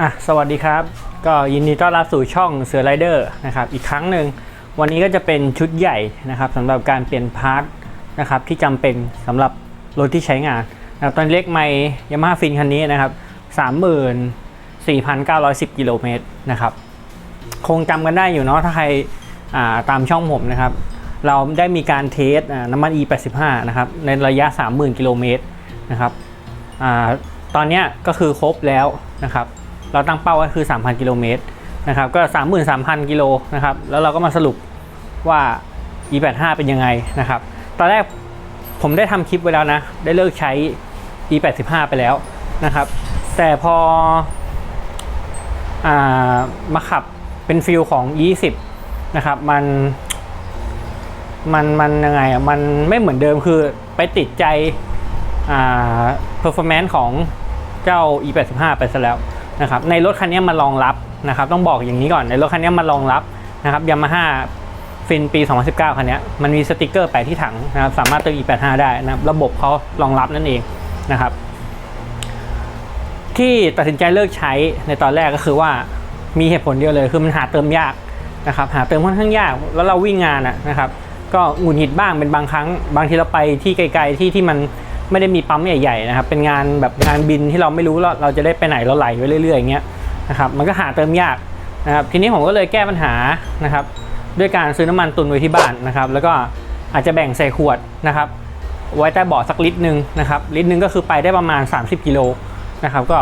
อะสวัสดีครับ ก็ยินดีต้อนรับสู่ช่องเสือไรเดอร์นะครับอีกครั้งหนึ่งวันนี้ก็จะเป็นชุดใหญ่นะครับสำหรับการเปลี่ยนพาร์ทนะครับที่จำเป็นสำหรับรถที่ใช้งานนะตอนเล็กไม่ยามาฟินคันนี้นะครับ34,910กิโลเมตรนะครับคงจำกันได้อยู่เนาะถ้าใครอ่าตามช่องผมนะครับ เราได้มีการเทสน้ำมัน E85 นะครับในระยะ 30,000 กิโลเมตรนะครับอาตอนนี้ก็คือครบแล้วนะครับ เราตั้งเป้าก็คือ 3,000 กิโลเมตรนะครับก็ 33,000 กิโลนะครับแล้วเราก็มาสรุปว่า E85 เป็นยังไงนะครับตอนแรกผมได้ทำคลิปไว้แล้วนะ ได้เลิกใช้ E85 ไปแล้วนะครับแต่พออามาขับเป็นฟิลของ E20 นะครับมันมันมันยังไงอะมันไม่เหมือนเดิมคือไปติดใจอ่า performance ของเจ้า e85 ไปซะแล้ว นะครับในรถคันนี้มารองรับนะครับต้องบอกอย่างนี้ก่อนในรถคันนี้มารองรับนะครับ Yamaha ฟินปี 2019 คันนี้มันมีสติกเกอร์แปะที่ถังนะครับสามารถเติม e85 ได้นะครับระบบเขารองรับนั่นเองนะครับ ที่ตัดสินใจเลิกใช้ในตอนแรกก็คือว่ามีเหตุผลเดียวเลยคือมันหาเติมยากนะครับหาเติมค่อนข้างยากแล้วเราวิ่งงานนะครับ ก็หงุดหงิดบ้างเป็นบางครั้ง บางทีเราไปที่ไกลๆที่ที่มัน ไม่ได้มีปั๊มใหญ่ๆนะครับเป็นงานแบบงานบินที่เราไม่รู้ว่าเราจะได้ไปไหนเราไหลไปเรื่อยๆอย่างเงี้ยนะครับมันก็หาเติมยากนะครับทีนี้ผมก็เลยแก้ปัญหานะครับด้วยการซื้อน้ำมันตุนไว้ที่บ้านนะครับแล้วก็อาจจะแบ่งใส่ขวดนะครับไว้ใต้เบาะสักลิตรหนึ่งนะครับลิตรหนึ่งก็คือไปได้ประมาณ 30กิโลนะครับก็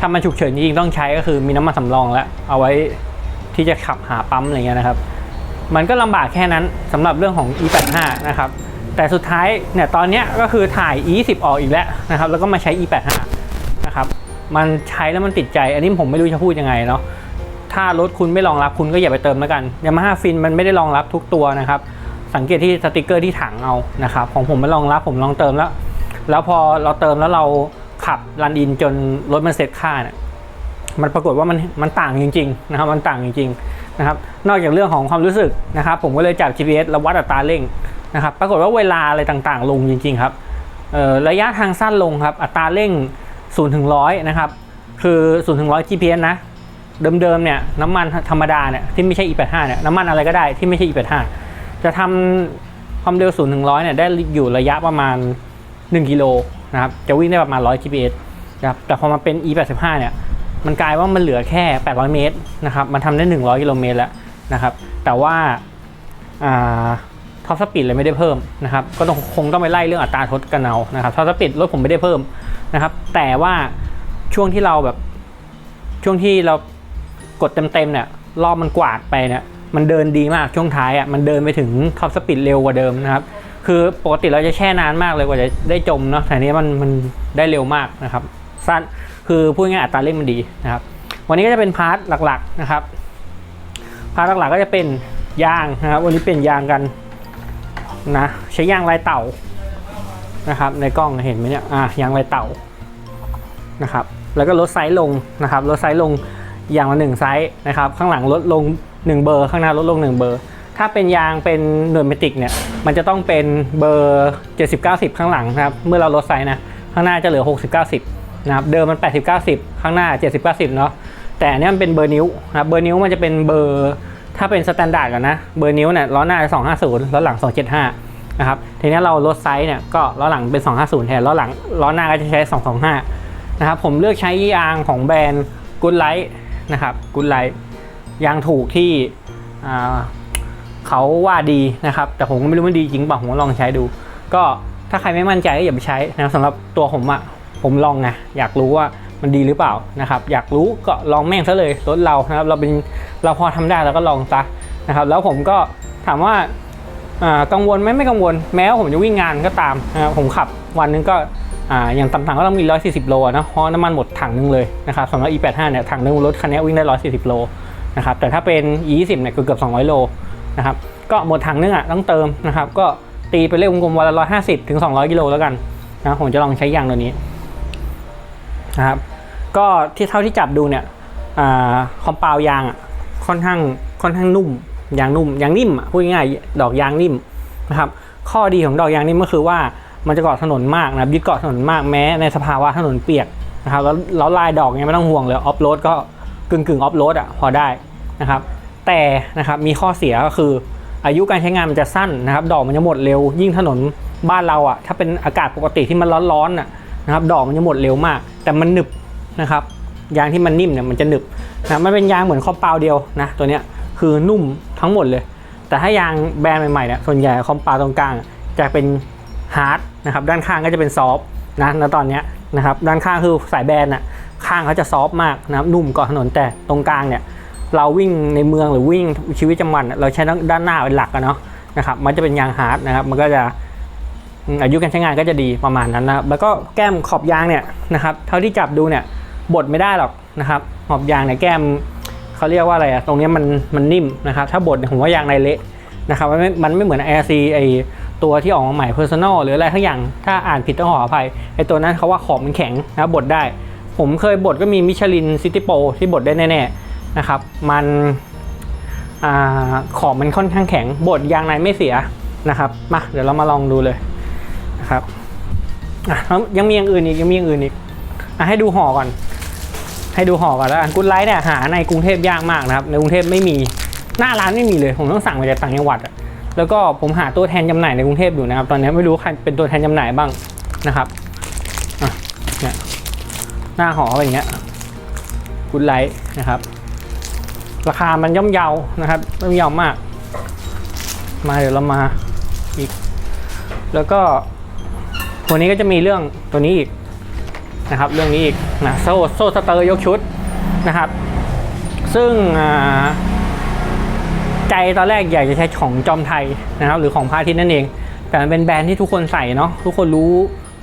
ถ้ามันฉุกเฉินจริงๆต้องใช้ก็คือมีน้ำมันสำรองแล้วเอาไว้ที่จะขับหาปั๊มอะไรเงี้ยนะครับ มันก็ลำบากแค่นั้นสำหรับเรื่องของ E85 นะครับ แต่สุดท้ายเนี่ยตอนนี้ก็คือถ่าย E20 ออกอีกแล้วนะครับ แล้วก็มาใช้ E85 นะครับมันใช้แล้วมันติดใจ อันนี้ผมไม่รู้จะพูดยังไงเนาะถ้ารถคุณไม่รองรับคุณก็อย่าไปเติมแล้วกัน Yamaha Fin มันไม่ได้รองรับทุกตัวนะครับ สังเกตที่สติกเกอร์ที่ถังเอานะครับของผมไม่รองรับผมลองเติมแล้ว แล้วพอเราเติมแล้วเราขับรันอินจนรถมันเซ็ตค่าเนี่ยมันปรากฏว่ามันมันต่างจริงๆนะครับมันต่างจริงๆนะครับนอกจากเรื่องของความรู้สึกนะครับผมก็เลยจับ GPS แล้ววัดอัตราเร่ง นะครับปรากฏว่าเวลาอะไรต่างๆ ลงจริงๆครับระยะทางสั้นลงครับอัตราเร่ง0ถึง100นะครับคือ0ถึง100 GPS นะเดิมๆเนี่ยน้ำมันธรรมดาเนี่ยที่ไม่ใช่ E85 เนี่ยน้ำมันอะไรก็ได้ที่ไม่ใช่ E85 จะทำความเร็ว0ถึง100เนี่ยได้อยู่ระยะประมาณ 1 กิโลนะครับจะวิ่งได้ประมาณ 100 GPS นะครับแต่พอมาเป็น E85 เนี่ยมันกลายว่ามันเหลือแค่ 800 เมตรนะครับมันทำได้ 100 กิโลเมตรแล้วนะครับแต่ว่า ท็อปสปีดเลยไม่ได้เพิ่มนะครับก็ต้องคงต้องไปไล่เรื่องอัตราทดกันเอานะครับท็อปสปีดรถผมไม่ได้เพิ่มนะครับ แต่ว่าช่วงที่เราแบบช่วงที่เรากดเต็มๆเนี่ยรอบมันกวาดไปเนี่ยมันเดินดีมากช่วงท้ายอะมันเดินไปถึงท็อปสปีดเร็วกว่าเดิมนะครับคือปกติเราจะแช่นานมากเลยกว่าจะได้จมเนาะแต่อันนี้มันมันได้เร็วมากนะครับสั้นคือพูดง่ายอัตราเร่งมันดีนะครับ วันนี้ก็จะเป็นพาร์ทหลักๆนะครับพาร์ทหลักๆก็จะเป็นยางนะครับ วันนี้เป็นยางกัน นะใช้ยางลายเต่านะครับ ในกล้องเห็นไหมเนี่ยอะยางลายเต่านะครับ แล้วก็ลดไซส์ลงนะครับลดไซส์ลงอย่างละหนึ่งไซส์นะครับ ข้างหลังลดลง 1 เบอร์ ข้างหน้าลดลง 1 เบอร์ ถ้าเป็นยางเป็นหน่วยเมติกเนี่ยมันจะต้องเป็นเบอร์ 70-90 ข้างหลังนะครับ เมื่อเราลดไซส์นะข้างหน้าจะเหลือ 60-90 นะครับเดิมมัน 80-90 ข้างหน้า 70-90 เนาะแต่อันนี้มันเป็นเบอร์นิ้วนะครับเบอร์นิ้วมันจะเป็นเบอร์ ถ้าเป็นสแตนดาร์ดก่อนนะ เบอร์นิ้วเนี่ยล้อหน้าจะ250 ล้อหลัง 275 นะครับ ทีนี้เราลดไซส์เนี่ยก็ล้อหลังเป็น 250 แทน ล้อหลังล้อหน้าก็จะใช้ 225 นะครับ ผมเลือกใช้ยางของแบรนด์ Good Light นะครับ Good Light ยางถูกที่เขาว่าดีนะครับ แต่ผมก็ไม่รู้มันดีจริงเปล่าผมก็ลองใช้ดู ก็ถ้าใครไม่มั่นใจก็อย่าไปใช้นะสำหรับตัวผมอะผมลองไงอยากรู้ว่า มันดีหรือเปล่านะครับ อยากรู้ก็ลองแม่งซะเลยรถเรานะครับเราเป็นเราพอทำได้เราก็ลองซะนะครับ แล้วผมก็ถามว่ากังวลไหมไม่กังวล แม้ว่าผมจะวิ่งงานก็ตามนะครับผมขับวันนึงก็ออย่างต่ำๆก็ต้องมี 140 โลนะเพราะน้ำมันหมดถังนึงเลยนะครับสำหรับ E85 เนี่ยถังนึงรถคันนี้วิ่งได้ 140 โลนะครับแต่ถ้าเป็น E20 เนี่ยเกือบ200 โลนะครับก็หมดถังนึงอะต้องเติมนะครับก็ตีไปเรื่อยกลมๆวันละ150ถึง200 กิโลแล้วกันนะผมจะลองใช้ยางตัวนี้ นะครับ ก็ที่เท่าที่จับดูเนี่ยอ่าคอมเปลายางค่อนข้างค่อนข้างนุ่มยางนุ่มยางนิ่มพูดง่ายๆดอกยางนิ่มนะครับ ข้อดีของดอกยางนิ่มก็คือว่ามันจะเกาะถนนมากนะยึดเกาะถนนมากแม้ในสภาวะถนนเปียกนะครับแล้วแล้วลายดอกเนี่ยไม่ต้องห่วงเลยออฟโรดก็กึ่งกึ่งออฟโรดอะพอได้นะครับ แต่นะครับมีข้อเสียก็คืออายุการใช้งานมันจะสั้นนะครับ ดอกมันจะหมดเร็วยิ่งถนนบ้านเราอะถ้าเป็นอากาศปกติที่มันร้อนๆน่ะ นะครับดอกมันจะหมดเร็วมาก แต่มันหนึบนะครับยางที่มันนิ่มเนี่ยมันจะหนึบนะมันเป็นยางเหมือนคอมเปลาเดียวนะตัวเนี้ยคือนุ่มทั้งหมดเลย แต่ถ้ายางแบรนด์ใหม่ๆเนี่ยส่วนใหญ่คอมเปลาตรงกลางจะเป็นฮาร์ดนะครับด้านข้างก็จะเป็นซอฟต์นะณตอนเนี้ยนะครับด้านข้างคือสายแบรนด์อะข้างเขาจะซอฟต์มากนะครับนุ่มกว่าถนนแต่ตรงกลางเนี่ยเราวิ่งในเมืองหรือวิ่งชีวิตประจำวัน เราใช้ด้านหน้าเป็นหลักอะเนาะนะครับมันจะเป็นยางฮาร์ดนะครับมันก็จะ อายุการใช้งานก็จะดีประมาณนั้นนะครับแล้วก็แก้มขอบยางเนี่ยนะครับเท่าที่จับดูเนี่ยบดไม่ได้หรอกนะครับขอบยางเนี่ยแก้มเขาเรียกว่าอะไรอะตรงเนี้ยมันมันนิ่มนะครับถ้าบดเนี่ยผมว่ายางในเละนะครับมันไม่มันไม่เหมือน AirC ไอตัวที่ออกมาใหม่ Personal หรืออะไรทั้งอย่างถ้าอ่านผิดต้องขออภัยไอตัวนั้นเขาว่าขอบมันแข็งนะครับบดได้ ผมเคยบดก็มีมิชลินซิตี้โปที่บดได้แน่ๆนะครับมันอขอบมันค่อนข้างแข็งบดยางในไม่เสียนะครับมาเดี๋ยวเรามาลองดูเลย นะครับอะแล้วยังมีอย่างอื่นอีกยังมีอย่างอื่นอีกอะให้ดูห่อก่อน ให้ดูห่อก่อนแล้วกันกุดไลท์เนี่ยหาในกรุงเทพยากมากนะครับ ในกรุงเทพไม่มีหน้าร้านไม่มีเลย ผมต้องสั่งมาจากต่างจังหวัดอะแล้วก็ผมหาตัวแทนจำหน่ายในกรุงเทพอยู่นะครับ ตอนนี้ไม่รู้ใครเป็นตัวแทนจำหน่ายบ้างนะครับอะเนี่ยหน้าหอเป็นอย่างเงี้ยกุดไลท์นะครับ ราคามันย่อมเยานะครับย่อมเยาวมาก มาเดี๋ยวเรามาอีก แล้วก็ ตัวนี้ก็จะมีเรื่องตัวนี้อีกนะครับ เรื่องนี้อีกนะโซ่โซ่สเตอร์ยกชุดนะครับ ซึ่งใจตอนแรกอยากจะใช้ของจอมไทยนะครับ หรือของพาทิตนั่นเอง แต่มันเป็นแบรนด์ที่ทุกคนใส่เนาะทุกคนรู้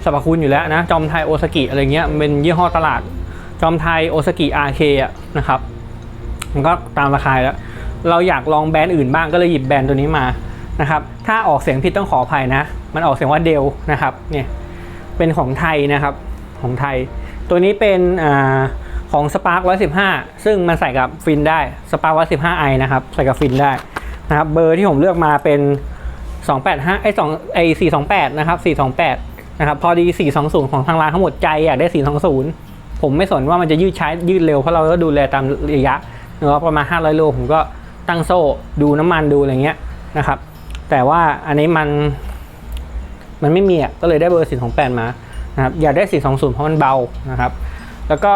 สรรพคุณอยู่แล้วนะจอมไทยโอซากิอะไรเงี้ยมันเป็นยี่ห้อตลาด จอมไทยโอซากิอาร์เคอะนะครับมันก็ตามราคาแล้ว เราอยากลองแบรนด์อื่นบ้างก็เลยหยิบแบรนด์ตัวนี้มานะครับ ถ้าออกเสียงผิดต้องขออภัยนะ มันออกเสียงว่าเดลนะครับเนี่ยเป็นของไทยนะครับของไทย ตัวนี้เป็นอาของ Spark 115 ซึ่งมันใส่กับฟินได้ Spark 115 i นะครับใส่กับฟินได้นะครับเบอร์ที่ผมเลือกมาเป็น 285ไอ้2ไอ้428 นะครับ 428 นะครับ พอดี 420 ของทางร้านทั้งหมดใจอยากได้ 420 ผมไม่สนว่ามันจะยืดใช้ยืดเร็วเพราะเราก็ดูแลตามระยะเนาะประมาณ 500 โลผมก็ตั้งโซ่ดูน้ำมันดูอะไรเงี้ยนะครับ แต่ว่าอันนี้มัน มันไม่มีอะก็เลยได้เบอร์428มานะครับอยากได้ 420 เพราะมันเบานะครับ แล้วก็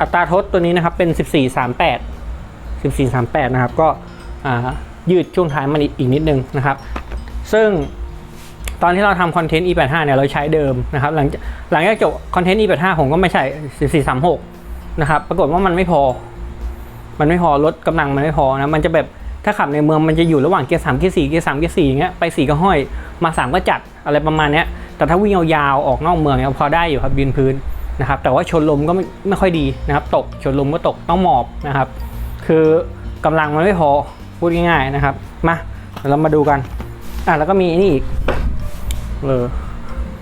อัตราทดตัวนี้นะครับเป็น 1438 1438 นะครับ ก็ยืดช่วงท้ายมันอีกนิดนึงนะครับ ซึ่งตอนที่เราทำคอนเทนต์ e85 เนี่ยเราใช้เดิมนะครับ หลังจากหลังจากจบคอนเทนต์ e85 ผมก็ไม่ใช่ 1436 นะครับ ปรากฏว่ามันไม่พอ มันไม่พอลดกำลังมันไม่พอนะ มันจะแบบ ถ้าขับในเมืองมันจะอยู่ระหว่างเกียร์สามเกียร์สี่เกียร์สามเกียร์สี่อย่างเงี้ยไปสี่ก็ห้อยมาสามก็จัดอะไรประมาณเนี้ยแต่ถ้าวิ่งยาวๆออกนอกเมืองเนี่ยพอได้อยู่ครับยืนพื้นนะครับแต่ว่าชนลมก็ไม่ไม่ค่อยดีนะครับตกชนลมก็ตกต้องหมอบนะครับ คือกำลังมันไม่พอพูดง่ายๆนะครับมาเดี๋ยวเรามาดูกันอะแล้วก็มีนี่อีกเออ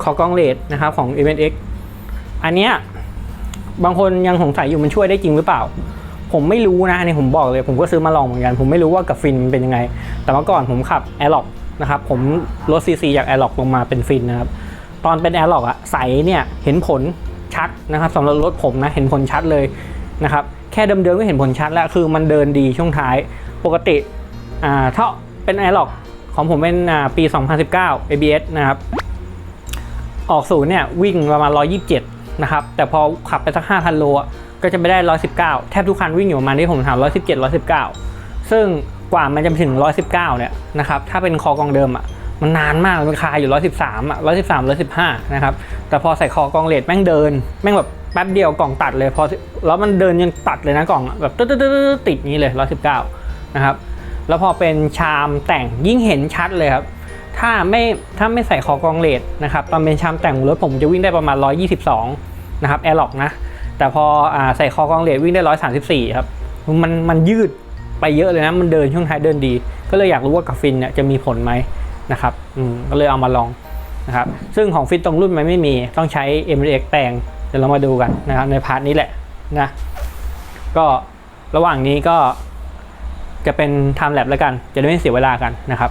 คอกล้องเลดนะครับของ e v e n t X อันเนี้ยบางคนยังสงสัยอยู่มันช่วยได้จริงหรือเปล่า ผมไม่รู้นะอันนี้ผมบอกเลยผมก็ซื้อมาลองเหมือนกัน ผมไม่รู้ว่ากับฟินเป็นยังไง แต่เมื่อก่อนผมขับ a i r l o c k นะครับผมลดซีซีจาก a i r l o c k ลงมาเป็นฟินนะครับตอนเป็น a i r l o c k อะใสเนี่ยเห็นผลชัดนะครับสำหรับรถผมนะเห็นผลชัดเลยนะครับแค่เดิมๆก็เห็นผลชัดแล้วคือมันเดินดีช่วงท้ายปกติอ่าถ้าเป็น a i r l o c k ของผมเป็นอ่าปี 2019 ABS นะครับ ออกศูนย์เนี่ยวิ่งประมาณ 127 นะครับ แต่พอขับไปสัก 5,000 โลอะ ก็จะไม่ได้ 119 แทบทุกคันวิ่งอยู่ประมาณที่ผมถาม117 119 ซึ่งกว่ามันจะไปถึง 119 เนี่ยนะครับ ถ้าเป็นคอกองเดิมอะมันนานมาก มันคาอยู่ 113อะ113 115 นะครับ แต่พอใส่คอกองเลดแม่งเดิน แม่งแบบแป๊บเดียวกล่องตัดเลย พอแล้วมันเดินยังตัดเลยนะกล่องแบบตึ๊ดติดนี้เลย 119 นะครับ แล้วพอเป็นชามแต่งยิ่งเห็นชัดเลยครับ ถ้าไม่ถ้าไม่ใส่คอกองเลดนะครับ ตอนเป็นชามแต่งรถผมจะวิ่งได้ประมาณ 122 นะครับแอร์ล็อกนะ แต่พออใส่คอกองเลดวิ่งได้134ครับมันมันยืดไปเยอะเลยนะมันเดินช่วงท้ายเดินดี ก็เลยอยากรู้ว่ากับฟินเนี่ยจะมีผลไหมนะครับอืมก็เลยเอามาลองนะครับซึ่งของฟินตรงรุ่นมันไม่มีต้องใช้ m x แปลงเดี๋ยวเรามาดูกันนะครับในพาร์ทนี้แหละนะก็ระหว่างนี้ก็จะเป็น time lap แล้วกัน จะได้ไม่เสียเวลากันนะครับ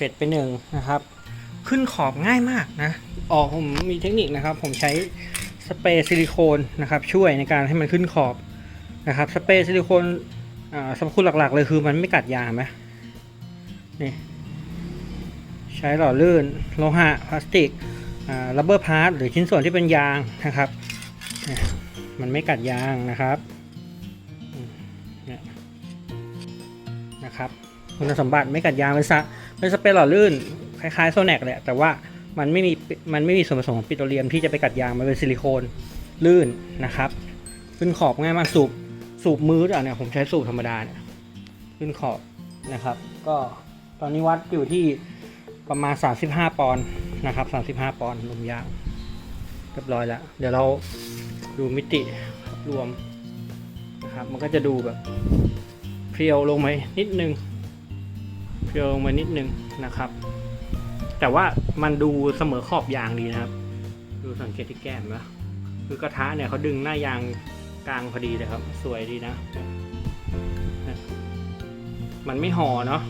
เสร็จไปหนึ่งนะครับ ขึ้นขอบง่ายมากนะอ๋อผมมีเทคนิคนะครับ ผมใช้สเปรย์ซิลิโคนนะครับช่วยในการให้มันขึ้นขอบนะครับสเปรย์ซิลิโคนอ่าสรรพคุณหลักๆ เลยคือมันไม่กัดยางเห็นไหมนี่ใช้หล่อลื่นโลหะพลาสติกอ่ารับเบอร์พาร์ทหรือชิ้นส่วนที่เป็นยางนะครับเนี่ยมันไม่กัดยางนะครับอืมเนี่ยนะครับ คุณสมบัติไม่กัดยางเป็นสะ เป็นสเปรย์หล่อลื่น คล้ายๆโซแนกแหละ แต่ว่ามันไม่มีมันไม่มีส่วนผสมของปิโตรเลียมที่จะไปกัดยาง มันเป็นซิลิโคนลื่นนะครับขึ้นขอบง่ายมากสูบสูบมืออะเนี่ยผมใช้สูบธรรมดาเนี่ยขึ้นขอบนะครับ ก็ตอนนี้วัดอยู่ที่ประมาณ 35 ปอนด์นะครับ 35 ปอนด์ลมยางเรียบร้อยแล้ว เดี๋ยวเราดูมิติรวมนะครับ มันก็จะดูแบบเพรียวลงไหมนิดนึง เพรียวลงมานิดนึงนะครับ แต่ว่ามันดูเสมอขอบยางดีนะครับ ดูสังเกตที่แก้มนะคือกระทะเนี่ยเขาดึงหน้ายางกลางพอดีเลยครับ สวยดีนะ มันไม่ห่อเนาะ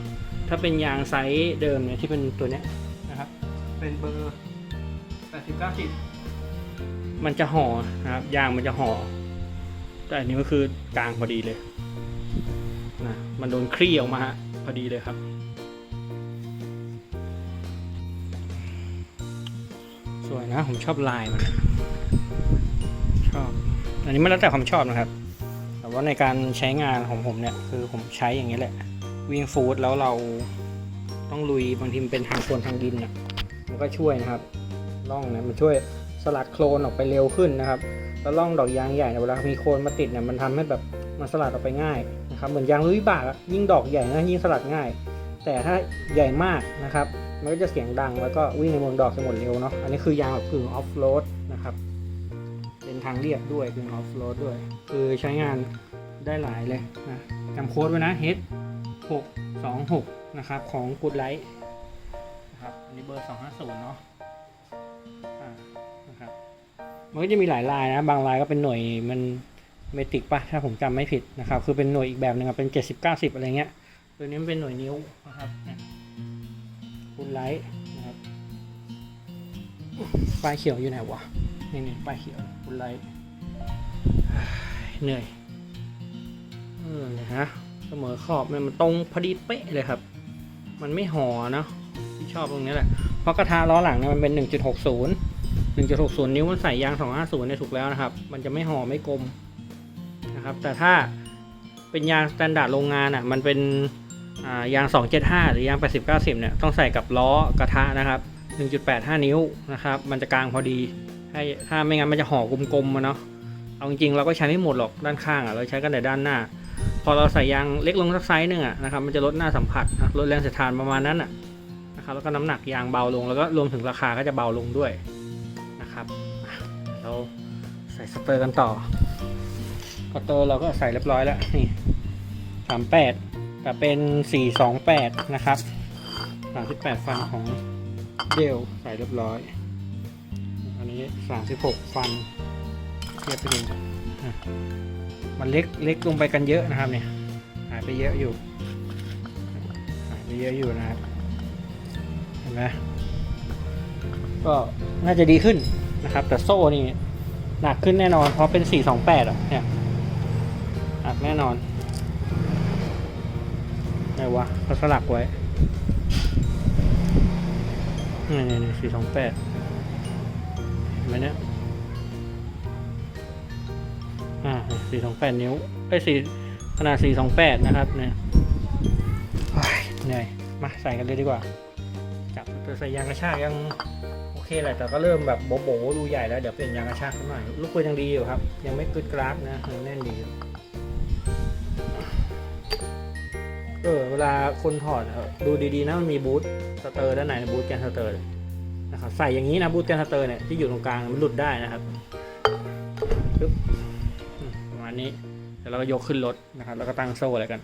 ถ้าเป็นยางไซส์เดิมเนี่ยที่เป็นตัวเนี้ยนะครับ เป็นเบอร์80 90มันจะห่อนะครับ ยางมันจะห่อ แต่อันนี้ก็คือกลางพอดีเลยนะมันโดนคลี่ออกมาพอดีเลยครับ นะ ผมชอบลายมันชอบ อันนี้ไม่แล้วแต่ความชอบนะครับ แต่ว่าในการใช้งานของผมเนี่ย คือผมใช้อย่างนี้แหละ วิ่งฟูดแล้วเราต้องลุยบางทีมันเป็นทางโคลนทางดินอะมันก็ช่วยนะครับร่องเนี่ยมันช่วยสลัดโคลนออกไปเร็วขึ้นนะครับแล้วร่องดอกยางใหญ่เนี่ยเวลามีโคลนมาติดเนี่ยมันทำให้แบบมันสลัดออกไปง่ายนะครับเหมือนยางลุยบากยิ่งดอกใหญ่นะยิ่งสลัดง่าย แต่ถ้าใหญ่มากนะครับ มันก็จะเสียงดังแล้วก็วิ่งในวงดอกจะหมดเร็วเนาะ อันนี้คือยางแบบกึ่งออฟโรดนะครับ เป็นทางเรียบด้วยกึ่งออฟโรดด้วย คือใช้งานได้หลายเลยนะจำโค้ดไว้นะ H 6 2 6นะครับของ Good Light นะครับ อันนี้เบอร์ 250 เนาะอ่านะครับมันก็จะมีหลายลายนะ บางลายก็เป็นหน่วยมันเมติกปะถ้าผมจำไม่ผิดนะครับ คือเป็นหน่วยอีกแบบหนึงเป็น 70 90 อะไรเงี้ย ตัวนี้มันเป็นหน่วยนิ้วนะครับคุณไลท์นะครับป้ายเขียวอยู่ไหนวะนี่นี่ป้ายเขียวคุณไลท์เหนื่อยเออนยฮะเสมอขอบเนี่ยมันตรงพอดีเป๊ะเลยครับ มันไม่ห่อเนาะที่ชอบตรงนี้แหละเพราะกระทะล้อหลังเนี่ยมันเป็น 1.60 1.60 นิ้วมันใส่ยาง 250เนี่ยถูกแล้วนะครับ มันจะไม่ห่อไม่กลมนะครับ แต่ถ้าเป็นยางสแตนดาร์ดโรงงานอะ มันเป็น ยาง 275 หรือยาง 80 90 เนี่ยต้องใส่กับล้อกระทะนะครับ 1.85 นิ้วนะครับ มันจะกลางพอดีให้ถ้าไม่งั้นมันจะห่อกลมๆมาเนาะเอาจริงๆเราก็ใช้ไม่หมดหรอกด้านข้างอะเราใช้กันแต่ด้านหน้า พอเราใส่ยางเล็กลงสักไซส์หนึ่งอะนะครับมันจะลดหน้าสัมผัสลดแรงเสียดทานประมาณนั้นอะนะครับแล้วก็น้ำหนักยางเบาลงแล้วก็รวมถึงราคาก็จะเบาลงด้วยนะครับเราใส่สเตอร์กันต่อสเตอร์เราก็ใส่เรียบร้อยแล้วนี่สามแปด แต่เป็นสี่สองแปดนะครับสามสิบแปดฟันของเดลใส่เรียบร้อย อันนี้สามสิบหกฟันเทียบไปดูอะมันเล็กเล็กลงไปกันเยอะนะครับเนี่ยหายไปเยอะอยู่หายไปเยอะอยู่นะครับเห็นไหมก็น่าจะดีขึ้นนะครับ แต่โซ่นี่หนักขึ้นแน่นอนเพราะเป็น 428อะเนี่ยหนักแน่นอน ไหนวะเขาสลักไว้นี่นี่นี่428เห็นไหมเนี่ยอ่า428นิ้วไอ้ย4ขนาด428นะครับเนี่ยโอ้ยเหนื่อยมาใส่กันเลยดีกว่า จับตัวใส่ยางกระชากยังโอเคแหละแต่ก็เริ่มแบบโบโบๆดูใหญ่แล้วเดี๋ยวเปลี่ยนยางกระชากสักหน่อยลูกปืนยังดีอยู่ครับ ยังไม่กึดกราฟนะยังแน่นดีอยู่ เออเวลาคนถอดดูดีๆนะมันมีบูทสเตอร์ด้านในบูทแกนสเตอร์นะครับใส่อย่างนี้นะบูทแกนสเตอร์เนี่ยที่อยู่ตรงกลางมันหลุดได้นะครับปึ๊บประมาณนี้เดี๋ยวเราก็ยกขึ้นรถนะครับแล้วก็ตั้งโซ่อะไรกัน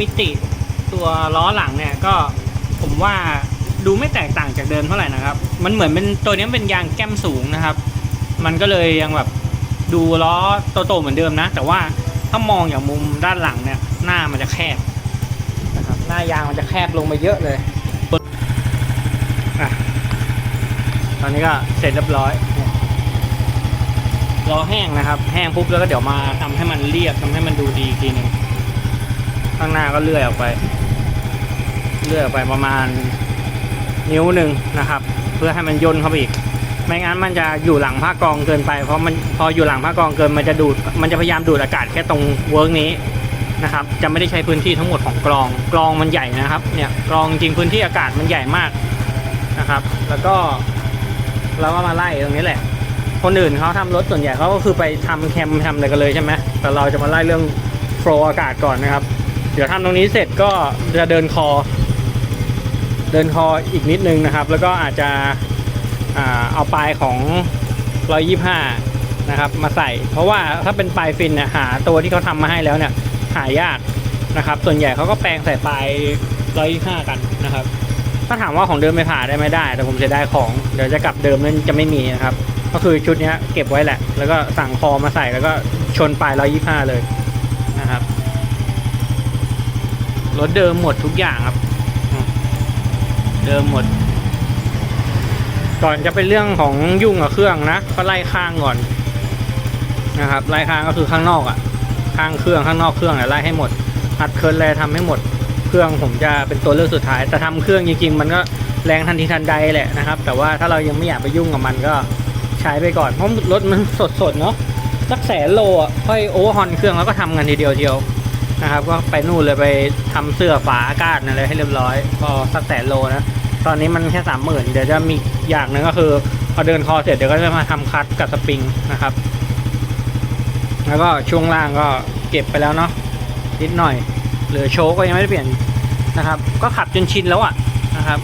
มิติตัวล้อหลังเนี่ยก็ผมว่าดูไม่แตกต่างจากเดิมเท่าไหร่นะครับ มันเหมือนเป็นตัวนี้เป็นยางแก้มสูงนะครับ มันก็เลยยังแบบดูล้อโตๆเหมือนเดิมนะ แต่ว่าถ้ามองอย่างมุมด้านหลังเนี่ยหน้ามันจะแคบนะครับหน้ายางมันจะแคบลงไปเยอะเลยตอนนี้ก็เสร็จเรียบร้อยเนี่ยรอแห้งนะครับ แห้งปุ๊บแล้วก็เดี๋ยวมาทำให้มันเรียบทำให้มันดูดีอีกทีหนึง ข้างหน้าก็เลื่อยออกไป เลื่อยออกไปประมาณนิ้วหนึ่งนะครับ เพื่อให้มันย่นเข้าไปอีก ไม่งั้นมันจะอยู่หลังผ้ากองเกินไป เพราะมันพออยู่หลังผ้ากองเกินมันจะดูด มันจะพยายามดูดอากาศแค่ตรงเวิร์กนี้นะครับ จะไม่ได้ใช้พื้นที่ทั้งหมดของกรอง กรองมันใหญ่นะครับ เนี่ยกรองจริงพื้นที่อากาศมันใหญ่มากนะครับ แล้วก็เราก็มาไล่ตรงนี้แหละ คนอื่นเขาทำรถส่วนใหญ่เขาก็คือไปทำแคมทำอะไรกันเลยใช่ไหมแต่เราจะมาไล่เรื่องโฟล์อากาศก่อนนะครับ เดี๋ยวทำตรงนี้เสร็จก็จะเดินคอ เดินคออีกนิดนึงนะครับ แล้วก็อาจจะเอาปลายของ 125 นะครับ มาใส่ เพราะว่าถ้าเป็นปลายฟินเนี่ยหาตัวที่เขาทำมาให้แล้วเนี่ยหายากนะครับ ส่วนใหญ่เขาก็แปลงใส่ปลาย 125 กันนะครับ ถ้าถามว่าของเดิมไม่ผ่าได้ไม่ได้ แต่ผมจะได้ของ เดี๋ยวจะกลับเดิมนั้นจะไม่มีนะครับ ก็คือชุดนี้เก็บไว้แหละ แล้วก็สั่งคอมาใส่แล้วก็ชนปลาย 125 เลยนะครับ รถเดิมหมดทุกอย่างครับ เดิมหมด ก่อนจะเป็นเรื่องของยุ่งกับเครื่องนะก็ไล่ข้างก่อนนะครับ ไล่ข้างก็คือข้างนอกอะ่ะ ข้างเครื่องข้างนอกเครื่องเนี่ยไล่ให้หมดอัดเคิร์นแลทำให้หมด เครื่องผมจะเป็นตัวเลือกสุดท้าย แต่ทำเครื่องจริงๆมันก็แรงทันทีทันใดแหละนะครับ แต่ว่าถ้าเรายังไม่อยากไปยุ่งกับมันก็ใช้ไปก่อนเพราะรถมันสดๆเนาะสักแสนโลอะค่อยโอเวอร์ฮอนเครื่องแล้วก็ทำกันทีเดียวเดียว นะครับ ก็ไปนู่นเลยไปทำเสื้อฝาอากาศอะไรให้เรียบร้อยพอสักแสนโลนะ ตอนนี้มันแค่สามหมื่นเดี๋ยวจะมีอย่างหนึ่งก็คือพอเดินคอเสร็จเดี๋ยวก็จะมาทำคัทกับสปริงนะครับ แล้วก็ช่วงล่างก็เก็บไปแล้วเนาะนิดหน่อยเหลือโชคก็ยังไม่ได้เปลี่ยนนะครับ ก็ขับจนชินแล้วอะนะครับ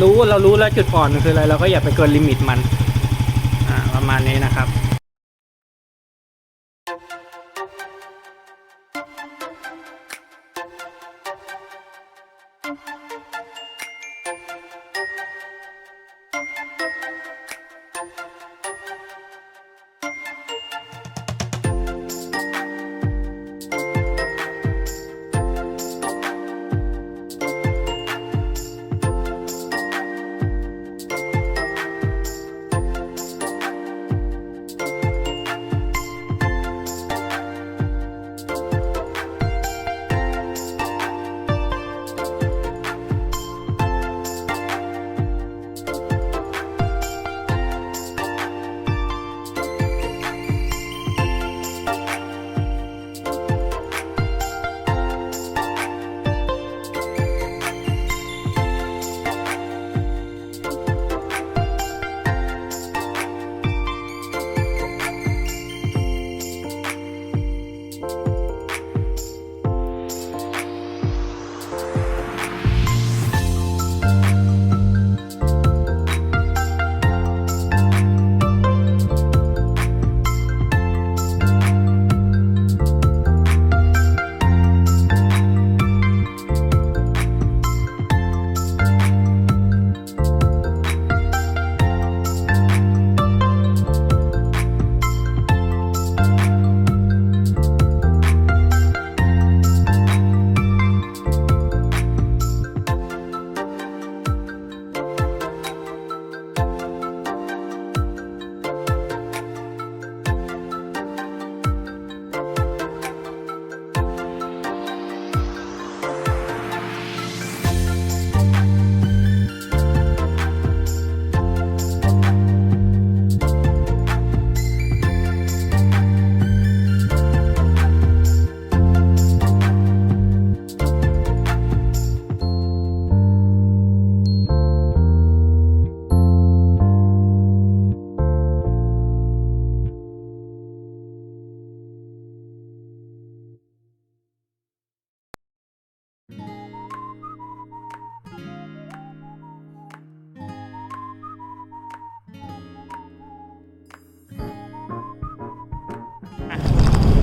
รู้เรารู้แล้วจุดอ่อนคืออะไรเราก็อย่าไปเกินลิมิตมันประมาณนี้นะครับ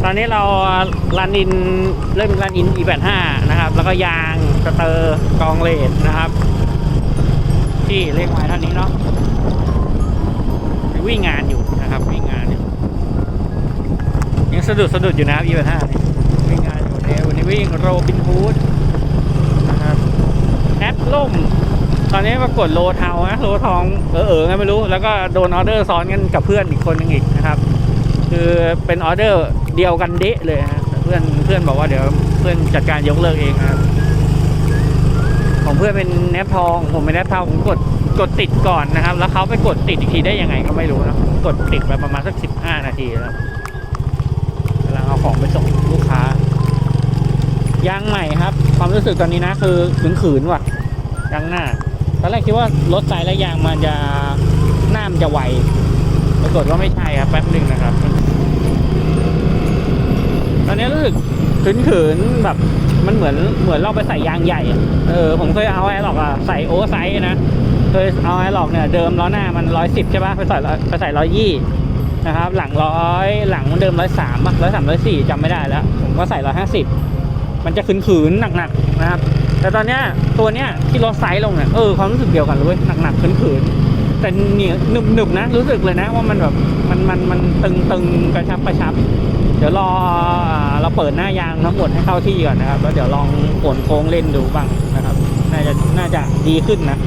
ตอนนี้เรารันอินเริ่มรันอิน E85 นะครับ แล้วก็ยางสเตอร์กองเลดนะครับ ที่เลขไม้เท่านี้เนาะวิ่งงานอยู่นะครับ วิ่งงานอยู่ยังสะดุดสะดุดอยู่นะครับ E85 นี่วิ่งงานอยู่เนี่ยวันนี้วิ่งโรบินฮูดนะครับแอดล่มตอนนี้ปรากฏโลเทานะโลทองเออเออไงไม่รู้ แล้วก็โดนออเดอร์ซ้อนกันกับเพื่อนอีกคนหนึงอีกนะครับ คือเป็นออเดอร์เดียวกันเดะเลยฮะเพื่อนเพื่อนบอกว่าเดี๋ยวเพื่อนจัดการยกเลิกเองครับของเพื่อนเป็นแนบทอง ผมเป็นแนบทองผมกดกดติดก่อนนะครับ แล้วเขาไปกดติดอีกทีได้ยังไงก็ไม่รู้นะกดติดไปประมาณสักสิบห้านาทีแล้วกำลังเอาของไปส่งลูกค้ายางใหม่ครับ ความรู้สึกตอนนี้นะคือขืนๆว่ะยางหน้าตอนแรกคิดว่ารถไซส์และยางมันจะหน้ามันจะไวปรากฏว่าไม่ใช่ครับแป๊บหนึ่งนะครับ ตอนนี้รู้สึกขืนๆแบบมันเหมือนเหมือนเราไปใส่ยางใหญ่ เออผมเคยเอาแอร์ล็อกอะใส่โอไซส์นะเคยเอาแอร์ล็อกเนี่ยเดิมล้อหน้ามันร้อยสิบใช่ปะไปใส่ไปใส่ร้อยยี่นะครับ หลังร้อยหลังเดิมร้อยสามร้อยสามร้อยสี่จำไม่ได้แล้ว ผมก็ใส่ร้อยห้าสิบมันจะขืนๆหนักๆนะครับ แต่ตอนเนี้ยตัวเนี้ยที่ลดไซส์ลงเนี่ยเออความรู้สึกเดียวกันเลยเว้ยหนักๆขืนๆแต่เหนียวหนึบๆนะรู้สึกเลยนะว่ามันแบบมันมันมันตึงๆกระชับกระชับ เดี๋ยวรอเราเปิดหน้ายางทั้งหมดให้เข้าที่ก่อนนะครับ แล้วเดี๋ยวลองโอนโค้งเล่นดูบ้างนะครับ น่าจะน่าจะดีขึ้นนะ